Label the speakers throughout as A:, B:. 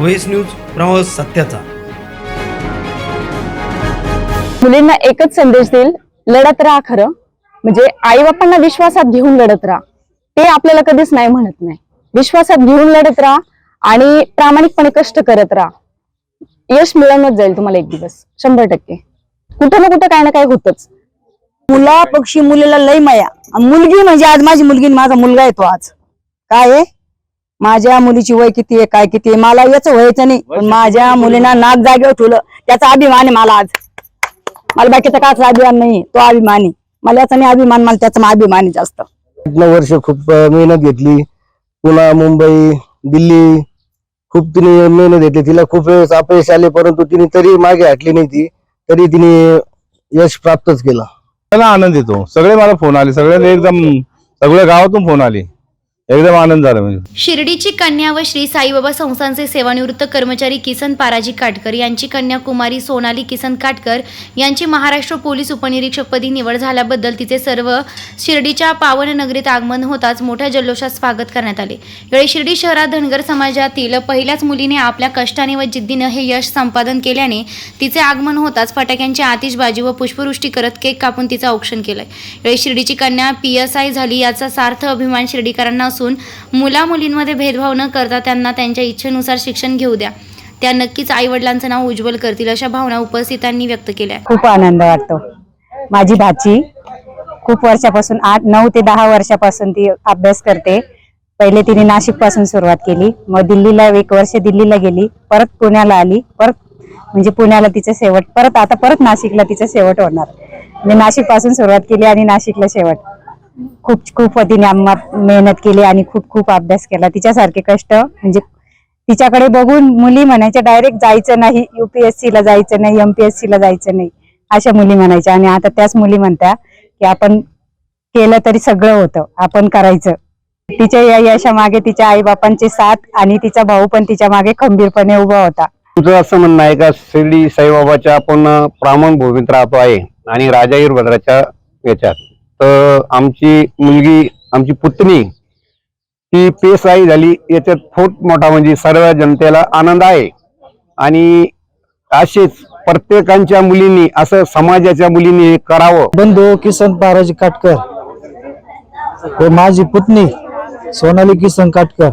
A: Voice news प्रवास सत्याचा.
B: मुलींना एकच संदेश देईल लढत राहा खरं. म्हणजे आई बापांना विश्वासात घेऊन लढत राहा. ते आपल्याला कधीच नाही म्हणत नाही. विश्वासात घेऊन लढत राहा आणि प्रामाणिकपणे कष्ट करत राहा. यश मिळवणच जाईल तुम्हाला एक दिवस. शंभर टक्के. कुठं ना कुठं काही ना काही होतच.
C: मुला पक्षी मुलीला लय माया. आणि मुलगी म्हणजे आज माझी मुलगी माझा मुलगा येतो आज. काय आहे? माझ्या मुलीची वय किती आहे काय किती आहे मला याच व्हायचं नाही. पण माझ्या मुलीना नाक जागेवर ठेवलं त्याचा अभिमान आहे मला आज. मला बाकीचा काच अभिमान नाही तो अभिमान. आहे मला याचा नाही अभिमान मला त्याचा अभिमान आहे जास्त.
D: वर्ष खूप मेहनत घेतली. पुन्हा मुंबई दिल्ली खूप तिने मेहनत घेतली. तिला खूप वेळेस अपयश आले परंतु तिने तरी मागे हटली नाही ती. तरी तिने यश प्राप्तच केलं.
E: मला आनंद येतो. सगळे मला फोन आले. सगळ्यांनी एकदम सगळ्या गावातून फोन आले. एकदम आनंद झाला म्हणजे.
F: शिर्डीची कन्या व श्री साईबाबा संस्थांचे सेवानिवृत्त कर्मचारी किसन पाराजी काटकर यांची कन्या कुमारी सोनाली किसन काटकर यांची महाराष्ट्र पोलीस उपनिरीक्षकपदी निवड झाल्याबद्दल तिचे सर्व शिर्डीच्या पावन नगरीत आगमन होताच मोठ्या जल्लोषात स्वागत करण्यात आले. यावेळी शिर्डी शहरात धनगर समाजातील पहिल्याच मुलीने आपल्या कष्टाने व जिद्दीनं हे यश संपादन केल्याने तिचे आगमन होताच फटाक्यांची आतिषबाजी व पुष्पवृष्टी करत केक कापून तिचं औक्षण केलंय. यावेळी शिर्डीची कन्या पी एस आय झाली याचा सार्थ अभिमान शिर्डीकरांना असून मुला मुलींमध्ये भेदभाव न करता त्यांना त्यांच्या इच्छेनुसार शिक्षण घेऊ द्या. त्या नक्कीच आई वडिलांचं नाव उज्ज्वल करतील अशा भावना उपस्थितांनी व्यक्त केल्या.
C: खूप आनंद वाटतो. माझी भाची खूप वर्षापासून आठ नऊ ते दहा वर्षापासून ती अभ्यास करते. पहिले तिने नाशिकपासून सुरुवात केली. मग दिल्लीला एक वर्ष दिल्लीला गेली. परत पुण्याला आली. परत म्हणजे पुण्याला तिचं शेवट. परत आता परत नाशिकला तिचं शेवट होणार. मी नाशिकपासून सुरुवात केली आणि नाशिकला शेवट. खूप खूप तिने आम्हा मेहनत केली आणि खूप खूप अभ्यास केला. तिच्यासारखे कष्ट म्हणजे तिच्याकडे बघून मुली म्हणायच्या डायरेक्ट जायचं नाही युपीएससी ला जायचं नाही एमपीएससी ला जायचं नाही अशा मुली म्हणायच्या. आणि आता त्याच मुली म्हणत्या की आपण केलं तरी सगळं होतं आपण करायचं. तिच्या या यशामागे तिच्या आई बापांची साथ आणि तिचा भाऊ पण तिच्यामागे खंबीरपणे उभा होता.
D: तुझं असं म्हणणं आहे का शिर्डी साईबाबाच्या आपण प्रामाण भूमीत राहतो आहे आणि राजा वीरभद्राच्या याच्यात? आमची मुलगी आमची पुतणी ती पेसाई झाली. याच्यात खूप मोठा म्हणजे सर्व जनतेला आनंद आहे. आणि असेच प्रत्येकांच्या मुलींनी असं समाजाच्या मुलींनी हे करावं.
G: बंधू किसन बाराजी काटकर व माझी पुतणी सोनाली किसन काटकर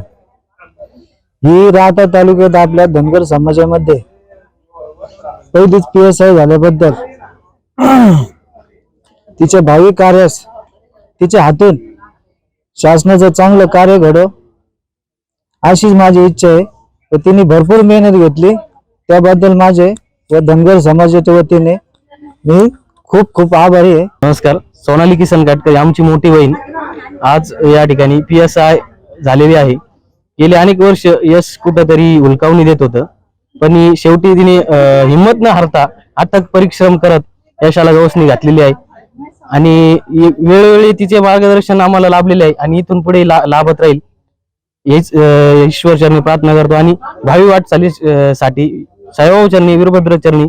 G: ही राहता तालुक्यात आपल्या धनगर समाजामध्ये पहिलीच पी एस आय झाल्याबद्दल तिच्या भावी कार्यास तिच्या हातून शासनाचं चांगलं कार्य घडो. अशीच माझी इच्छा आहे. व तिने भरपूर मेहनत घेतली. त्याबद्दल माझे व धनगर समाजाच्या वतीने मी खूप खूप आभारी आहे.
H: नमस्कार. सोनाली किसन काटकर आमची मोठी बहीण. आज या ठिकाणी पी एस आय झालेली आहे. गेले अनेक वर्ष यश कुठंतरी हुलकावणी देत होतं. पण शेवटी तिने हिंमत न हरता अथक परिश्रम करत यशाला गवसणी घातलेली आहे. आणि वेळोवेळी तिचे मार्गदर्शन आम्हाला लाभलेले आहे आणि इथून पुढे ला- लाभत राहील. हेच ईश्वर ईश्वरचरणी प्रार्थना करतो आणि भावी वाटचाली साठी साईबाबा चरणी वीरभद्र चरणी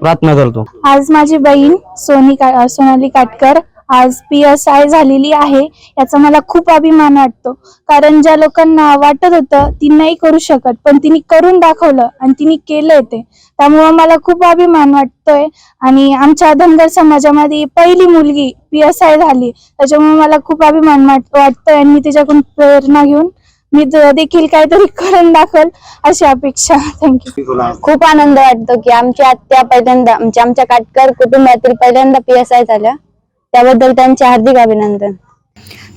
H: प्रार्थना करतो.
I: आज माझी बहीण सोनी का सोनाली काटकर आज पी एस आय झालेली आहे याचा मला खूप अभिमान वाटतो. कारण ज्या लोकांना वाटत होतं ती नाही करू शकत पण तिने करून दाखवलं आणि तिने केलंय ते. त्यामुळे मला खूप अभिमान वाटतोय. आणि आमच्या धनगर समाजामध्ये पहिली मुलगी पी एस आय झाली. त्याच्यामुळे मला खूप अभिमान वाटतोय आणि मी तिच्याकडून प्रेरणा घेऊन मी देखील काहीतरी करून दाखल अशी अपेक्षा. थँक्यू
B: खूप आनंद वाटतो की आमच्या आत्या पहिल्यांदा म्हणजे आमच्या काटकर कुटुंबातील पहिल्यांदा पी एस आय झाल्या. त्याबद्दल त्यांचे हार्दिक अभिनंदन.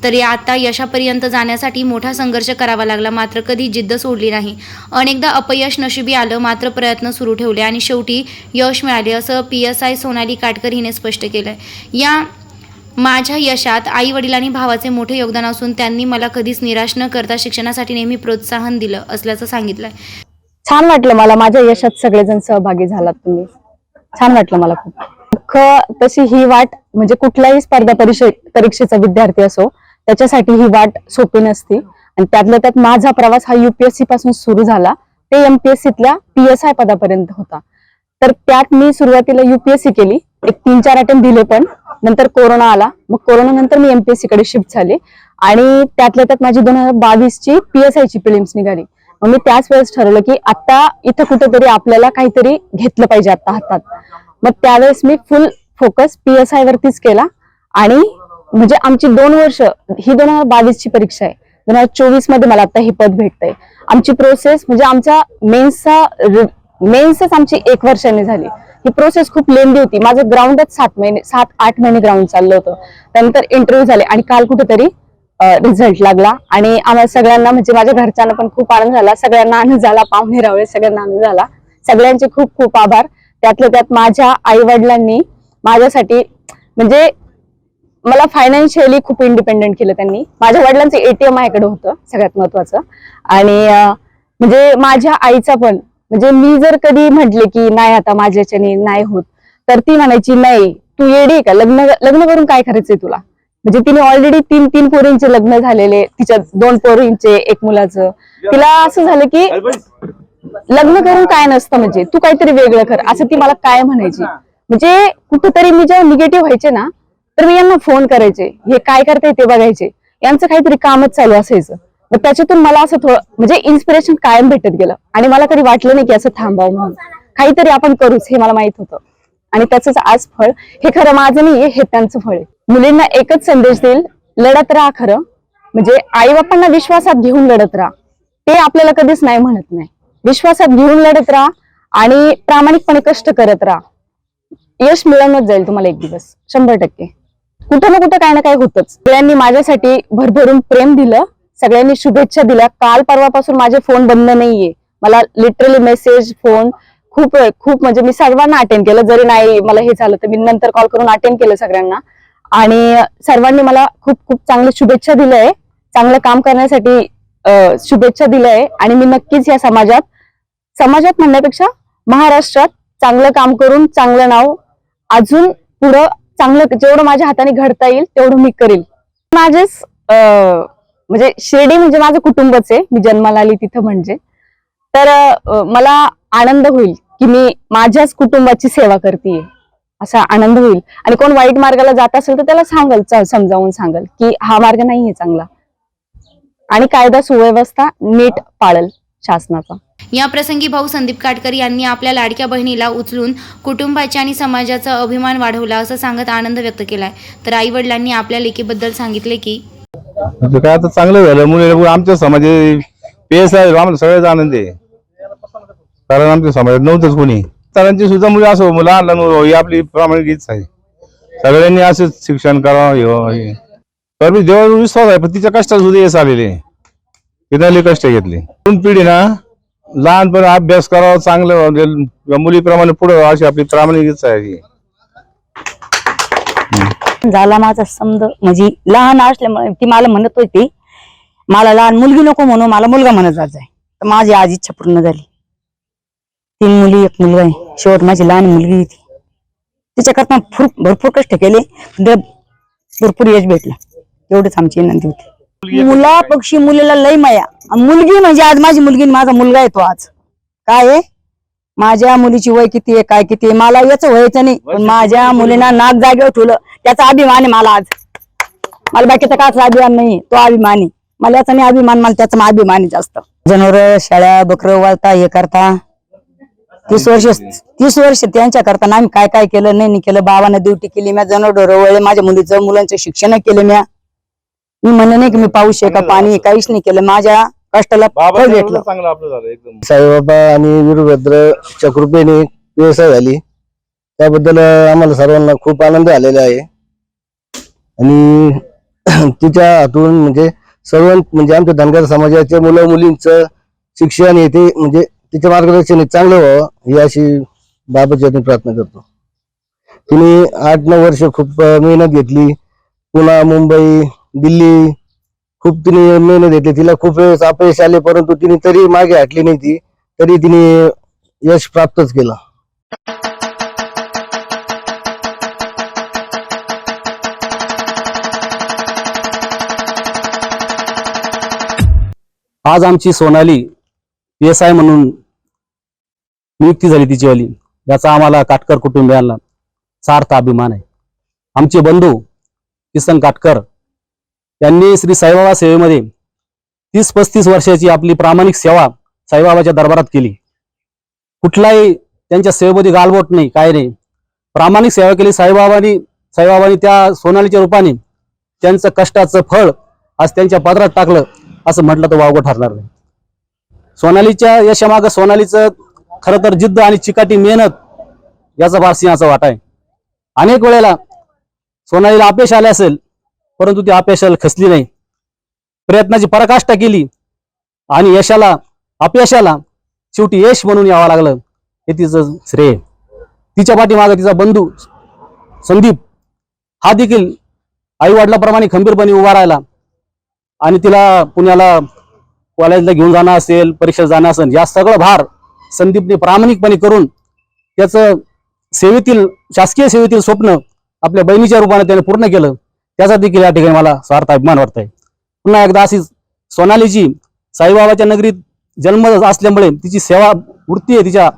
F: तरी आता यशापर्यंत जाण्यासाठी मोठा संघर्ष करावा लागला मात्र कधी जिद्द सोडली नाही. अनेकदा अपयश नशिबी आलं मात्र प्रयत्न सुरू ठेवले आणि शेवटी यश मिळाले असं P S I Sonali Katkar हिने स्पष्ट केलंय. या माझ्या यशात आई वडिलांनी भावाचे मोठे योगदान असून त्यांनी मला कधीच निराश न करता शिक्षणासाठी नेहमी प्रोत्साहन दिलं असल्याचं सांगितलंय.
B: छान वाटलं मला माझ्या यशात सगळेजण सहभागी झालात तुम्ही. छान वाटलं मला खूप. तशी ही वाट म्हणजे कुठल्याही स्पर्धा परीक्षे परीक्षेचा विद्यार्थी असो त्याच्यासाठी ही वाट सोपी नसती. आणि त्यातल्या त्यात माझा प्रवास हा युपीएससी पासून सुरू झाला. ते एमपीएससीतल्या पीएसआय पदापर्यंत होता. तर त्यात मी सुरुवातीला युपीएससी केली. एक तीन चार अटेम्प्ट दिले पण नंतर कोरोना आला. मग कोरोना नंतर मी एमपीएससी कडे शिफ्ट झाले. आणि त्यातल्या त्यात माझी दोन हजार बावीस ची पीएसआय ची प्रिलिम्स निघाली. मग मी त्याच वेळेस ठरवलं की आता इथं कुठेतरी आपल्याला काहीतरी घेतलं पाहिजे आता हातात. मग त्यावेळेस मी full focus P S I वरतीच केला. आणि म्हणजे आमची दोन वर्ष ही दोन हजार बावीस ची परीक्षा आहे. दोन हजार चोवीसमध्ये मला आता हे पद भेटतंय. आमची प्रोसेस म्हणजे आमच्या मेन्सचा मेन्सच आमची एक वर्षाने झाली. ही प्रोसेस खूप लेंदी होती. माझं ग्राउंडच सात महिने सात आठ महिने ग्राउंड चाललं होतं. त्यानंतर इंटरव्ह्यू झाले आणि काल कुठेतरी रिझल्ट लागला. आणि आम्हाला सगळ्यांना म्हणजे माझ्या घरच्यांना पण खूप आनंद झाला. सगळ्यांना आनंद झाला. पाहुणे रावळे सगळ्यांना आनंद झाला. सगळ्यांचे खूप खूप आभार. त्यातल्या त्यात माझ्या आई वडिलांनी माझ्यासाठी म्हणजे मला फायनान्शियली खूप इंडिपेंडेंट केलं त्यांनी. माझ्या वडिलांचं एटीएम माझ्याकडे होतं सगळ्यात महत्वाचं. आणि म्हणजे माझ्या आईचा पण म्हणजे मी जर कधी म्हटले की नाही आता माझ्याच्याने नाही होत तर ती म्हणायची नाही तू येडी का? लग्न लग्न करून काय करायचंय तुला? म्हणजे तिने ऑलरेडी तीन तीन पोरींचे लग्न झालेले तिच्या दोन पोरींचे एक मुलाचं. तिला असं झालं की लग्न करून काय नसतं म्हणजे? तू काहीतरी वेगळं कर. असं ती मला काय म्हणायची? म्हणजे कुठेतरी मी जेव्हा निगेटिव्ह व्हायचे ना तर मी यांना फोन करायचे. हे काय करताय ते बघायचे. यांचं काहीतरी कामच चालू असायचं. मग त्याच्यातून मला असं थोडं म्हणजे इन्स्पिरेशन कायम भेटत गेलं. आणि मला कधी वाटलं नाही की असं थांबावं म्हणून. काहीतरी आपण करूच हे मला माहीत होतं. आणि त्याच आज फळ हे खरं माझं नाहीये हे त्यांचं फळ आहे. मुलींना एकच संदेश देईल लढत राहा खरं. म्हणजे आई बापांना विश्वासात घेऊन लढत राहा. ते आपल्याला कधीच नाही म्हणत नाही. विश्वासात घेऊन लढत राहा आणि प्रामाणिकपणे कष्ट करत राहा. यश मिळवणच जाईल तुम्हाला एक दिवस. शंभर टक्के. कुठं ना कुठं काय ना काय होतच. सगळ्यांनी माझ्यासाठी भरभरून प्रेम दिलं. सगळ्यांनी शुभेच्छा दिल्या. काल परवापासून माझे फोन बंद नाहीये. मला लिटरली मेसेज फोन खूप खूप म्हणजे मी सर्वांना अटेंड केलं. जरी नाही मला हे झालं तर मी नंतर कॉल करून अटेंड केलं सगळ्यांना. आणि सर्वांनी मला खूप खूप चांगली शुभेच्छा दिल्या. आहे चांगलं काम करण्यासाठी शुभेच्छा दिल्या. आहे आणि मी नक्कीच या समाजात समाजात म्हणण्यापेक्षा महाराष्ट्रात चांगलं काम करून चांगलं नाव अजून पुढं चांगलं जेवढं माझ्या हाताने घडता येईल तेवढं मी करेल. माझेच म्हणजे शिर्डी म्हणजे माझं कुटुंबच आहे. मी जन्माला आली तिथं म्हणजे. तर मला आनंद होईल की मी माझ्याच कुटुंबाची सेवा करते असा आनंद होईल. आणि कोण वाईट मार्गाला जात असेल तर त्याला सांगल समजावून सांगल की हा मार्ग नाहीये चांगला. आणि कायदा सुव्यवस्था नीट पाळल शासनाचा.
F: या प्रसंगी भाऊ संदीप काटकर यांनी आपल्या लाडक्या बहिणीला उचलून कुटुंबाच्या आणि समाजाचा अभिमान वाढवला असं सांगत आनंद व्यक्त केलाय. तर आई वडिलांनी आपल्या लेकीबद्दल सांगितले की
E: काय आता चांगलं झालं. मुले आमच्या समाज पेस आहे आम्हाला सगळ्याच आनंद आहे. कारण आमच्या समाजात नव्हतंच कोणी. तरांची सुद्धा मुली असो मुलं आणलं ही आपली प्रामाणिक हीच आहे. सगळ्यांनी असंच शिक्षण करावं हे तर मी देवावर विश्वास आहे पण तिच्या कष्टात सुद्धा यश आलेले तिने कष्ट घेतले. तरुण पिढी ना लहानपणी अभ्यास करावा चांगलं म्हणजे मुलीप्रमाणे पुढे अशी आपली प्रामाणिकच आहे ही.
J: झाला माझा समज म्हणजे लहान असल्यामुळे ती मला म्हणत होती मला लहान मुलगी नको म्हणून मला मुलगा म्हणत जायचा तर माझी आज इच्छा पूर्ण झाली. तीन मुली एक मुलगा आहे. शेवट माझी लहान मुलगी होती. तिच्याकरता भरपूर भरपूर कष्ट केले भरपूर यश भेटलं. एवढंच आमची विनंती होती. मुला पक्षी मुलीला लय माया. आणि मुलगी म्हणजे आज माझी मुलगी आणि माझा मुलगा आहे तो आज. काय आहे? माझ्या मुलीची वय किती आहे? काय किती आहे? मला याच व्हायचं नाही. पण माझ्या मुलींना नाक जागेवर ठेवलं. त्याचा अभिमान आहे मला आज. मला बाकीचा काच अभिमान नाही. तो अभिमान. आहे मला याचा नाही अभिमान मला त्याचा अभिमान आहे जास्त. जनावर शेळ्या बकर वाळता हे करता. तीस वर्ष तीस वर्ष त्यांच्या करता आम्ही काय काय केलं नाही केलं. बाबानं ड्युटी केली म्या जनावर वळले. माझ्या मुलीचं मुलांचं शिक्षण केलं म्या. मी म्हणलं नाही की मी पाऊस आहे का पाणी आहे, काहीच नाही केलं. माझ्या कष्टाला
E: बाबा
J: फळ भेटलं.
E: चांगलं आपलं झालं एकदम.
K: साईबाबा आणि वीरभद्रच्या कृपेने व्यवसाय झाली. त्याबद्दल आम्हाला सर्वांना खूप आनंद झालेला आहे. आणि तिच्या हातून म्हणजे सर्व म्हणजे आमच्या धनगर समाजाच्या मुलं मुलींचं शिक्षण हे ते म्हणजे तिच्या मार्गदर्शन हे चांगलं व्हावं ही अशी बाबाच्या हातून प्रार्थना करतो. तिने आठ नऊ वर्ष खूप अं, मेहनत घेतली. पुन्हा मुंबई दिल्ली खूप तिने मेहनत घेतली. तिला खूप वेळेस अपयश आले परंतु तिने तरी मागे हटली नाही ती. तरी तिने यश प्राप्तच केलं.
L: आज आमची सोनाली पी एस आय म्हणून नियुक्ती झाली तिची वाली. याचा आम्हाला काटकर कुटुंबियांना सार्थ अभिमान आहे. आमचे बंधू किसन काटकर त्यांनी श्री साईबाबा सेवेमध्ये तीस पस्तीस वर्षाची आपली प्रामाणिक सेवा साईबाबाच्या दरबारात केली. कुठलाही त्यांच्या सेवेमध्ये गालबोट नाही काय नाही. प्रामाणिक सेवा केली. साईबाबांनी साईबाबांनी त्या सोनालीच्या रूपाने त्यांचं कष्टाचं फळ आज त्यांच्या पदरात टाकलं असं म्हटलं तर वावगं ठरणार नाही. सोनालीच्या यशामागं सोनालीचं खरं तर जिद्द आणि चिकाटी मेहनत याचा फार सिंहाचा वाटा आहे. अनेक वेळेला सोनालीला अपयश आले असेल परंतु ती अपयशाला खसली नाही. प्रयत्नाची पराकाष्ठा केली आणि यशाला अपयशाला शेवटी यश म्हणून यावं लागलं. हे तिचं श्रेय. तिच्या तिच्या माझा तिचा बंधू संदीप हा देखील आई वडिलाप्रमाणे खंबीरपणे उभा राहिला. आणि तिला पुण्याला कॉलेजला घेऊन जाणं असेल परीक्षेला जाणं असेल या सगळं भार संदीपने प्रामाणिकपणे करून त्याचं सेवेतील शासकीय सेवेतील स्वप्न आपल्या बहिणीच्या रूपाने त्याने पूर्ण केलं. त्याचा देखील या ठिकाणी मला स्वार्थ अभिमान वाटत आहे पुन्हा एकदा अशीच सोनालीची साईबाबाच्या नगरीत जन्म असल्यामुळे तिची सेवा वृत्ती आहे तिच्या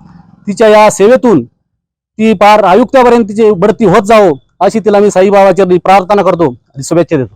L: तिच्या या सेवेतून ती पार आयुक्तापर्यंत तिची बढती होत जावो अशी तिला मी साईबाबाच्या प्रार्थना करतो आणि शुभेच्छा देतो.